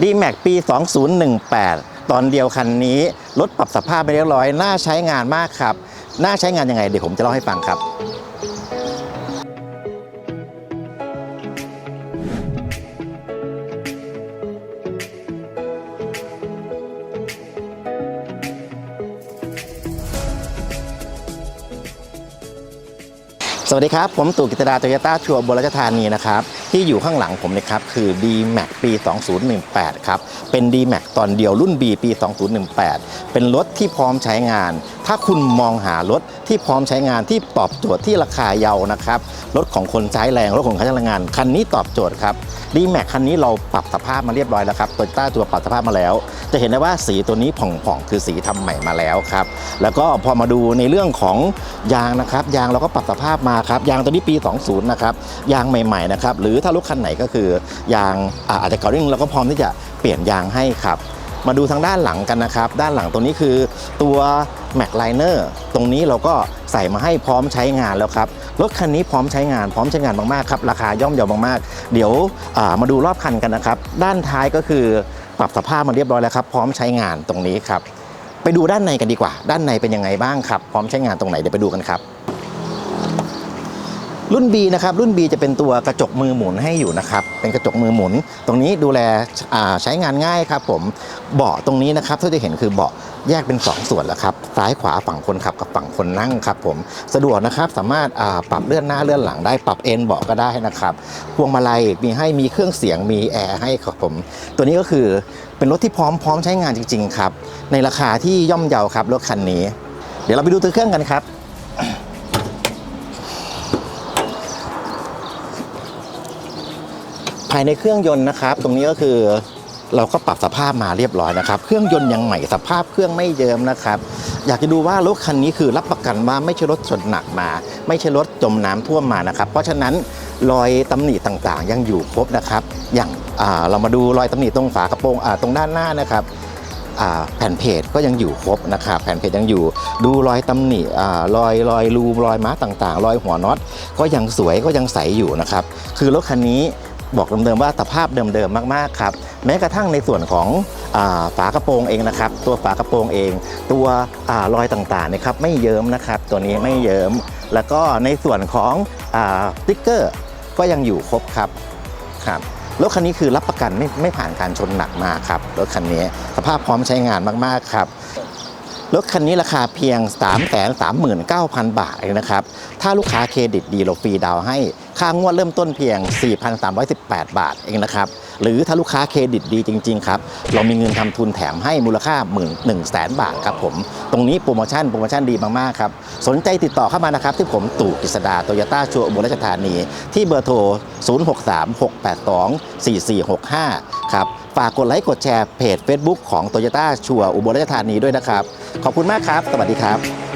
d m a x ปี 2018 ตอนเดียวคันนี้รถปรับสภาพไปเรียบร้อย น่าใช้งานมากครับ น่าใช้งานยังไงเดี๋ยวผมจะเล่าให้ฟังครับสวัสดีครับ ผมตู่กิตดาโตโยต้าชัวร์บรชธานีนะครับ ที่อยู่ข้างหลังผมนะครับคือ d m a x ปี 2018 ครับ เป็น d m a x ตอนเดียวรุ่น B ปี 2018 เป็นรถที่พร้อมใช้งาน ถ้าคุณมองหารถที่พร้อมใช้งานที่ตอบโจทย์ที่ราคาเยานะครับ รถของคนใช้แรง รถของคนใช้แรงงาน คันนี้ตอบโจทย์ครับ d m a x คันนี้เราปรับสภาพมาเรียบร้อยแล้วครับโตโยต้าตัวปรับสภาพมาแล้ว จะเห็นได้ว่าสีตัวนี้ผ่องๆคือสีทำใหม่มาแล้วครับ แล้วก็พอมาดูในเรื่องของยางนะครับ ยางเราก็ปรับสภาพมาครับ ยางตัวนี้ปี 20 นะครับ ยางใหม่ๆนะครับ หรือถ้ารถคันไหนก็คือยางอาจจะเก่านิดนึงเราก็พร้อมที่จะเปลี่ยนยางให้ครับ มาดูทางด้านหลังกันนะครับ ด้านหลังตรงนี้คือตัว Mac Liner ตรงนี้เราก็ใส่มาให้พร้อมใช้งานแล้วครับ รถคันนี้พร้อมใช้งานพร้อมใช้งานมากๆครับ ราคาย่อมเยาวมากๆ เดี๋ยวามาดูรอบคันกันนะครับ ด้านท้ายก็คือปรับสภาพมาเรียบร้อยแล้วครับ พร้อมใช้งานตรงนี้ครับ ไปดูด้านในกันดีกว่า ด้านในเป็นยังไงบ้างครับ พร้อมใช้งานตรงไหนเดี๋ยวไปดูกันครับ รุ่น B นะครับรุ่น B จะเป็นตัวกระจกมือหมุนให้อยู่นะครับเป็นกระจกมือหมุน ตรงนี้ดูแลใช้งานง่ายครับผมเบาะตรงนี้นะครับที่จะเห็นคือเบาะแยกเป็น 2 ส่วนแล้วครับซ้ายขวาฝั่งคนขับกับฝั่งคนนั่งครับผมสะดวกนะครับสามารถปรับเลื่อนหน้าเลื่อนหลังได้ปรับเอนเบาะก็ได้นะครับพวงมาลัยมีให้มีเครื่องเสียงมีแอร์ให้ครับผมตัวนี้ก็คือเป็นรถที่พร้อมพร้อมใช้งานจริงๆครับในราคาที่ย่อมเยาครับรถคันนี้ เดี๋ยวเราไปดูตัวเครื่องกันครับ ภายในเครื่องยนต์นะครับ ตรงนี้ก็คือเราก็ปรับสภาพมาเรียบร้อยนะครับ เครื่องยนต์ยังใหม่สภาพเครื่องไม่เยิมนะครับ อยากจะดูว่ารถคันนี้คือรับประกันว่าไม่ใช่รถชนหนักมา ไม่ใช่รถจมน้ำท่วมมานะครับ เพราะฉะนั้นรอยตำหนิต่างๆ ยังอยู่ครบนะครับ อย่างาเรามาดูรอยตำหนิตรงฝากระโปรงตรงด้านหน้านะครับแผ่นเพจก็ยังอยู่ครบนะครับแผ่นเพจยังอยู่ดูรอยตำหนิรอยรอยรูรอยม้าต่างๆ รอยหัวน็อตก็ยังสวยก็ยังใสอยู่นะครับ คือรถคันนี้ บอกเดิมๆว่าสภาพเดิมๆมากๆครับแม้กระทั่งในส่วนของฝากระโปรงเองนะครับ ตัวฝากระโปรงเอง ตัวอรอยต่างๆนะครับไม่เยิ้มนะครับ ตัวนี้ไม่เยิ้ม แล้วก็ในส่วนของอาสติ๊กเกอร์ก็ยังอยู่ครบครับครับรถคันนี้คือรับประกันไม่ไม่ผ่านการชนหนักมาครับรถคันนี้สภาพพร้อมใช้งานมากๆครับ รถคันนี้ราคาเพียง 3 3 9 0 0 0 บาทเองนะครับ ถ้าลูกค้าเครดิตดีเราฟรีดาวให้ค่างวดเริ่มต้นเพียง 4,318 บาทเองนะครับ หรือถ้าลูกค้าเครดิตดีจริง ๆ ครับ เรามีเงินทำทุนแถมให้มูลค่า 1 1 0 0 0 0 บาทครับผม ตรงนี้โปรโมชั่นโปรโมชั่นดีมาก ๆ ครับ สนใจติดต่อเข้ามานะครับ ที่ผมตู่กฤษดาโตโยต้าชัวร์อุบลราชธานี ที่เบอร์โทร 0636824465 ครับ ฝากกดไลค์กดแชร์เพจ Facebook ของโตโยต้าชัวอุบลราชธานีด้วยนะครับ ขอบคุณมากครับ สวัสดีครับ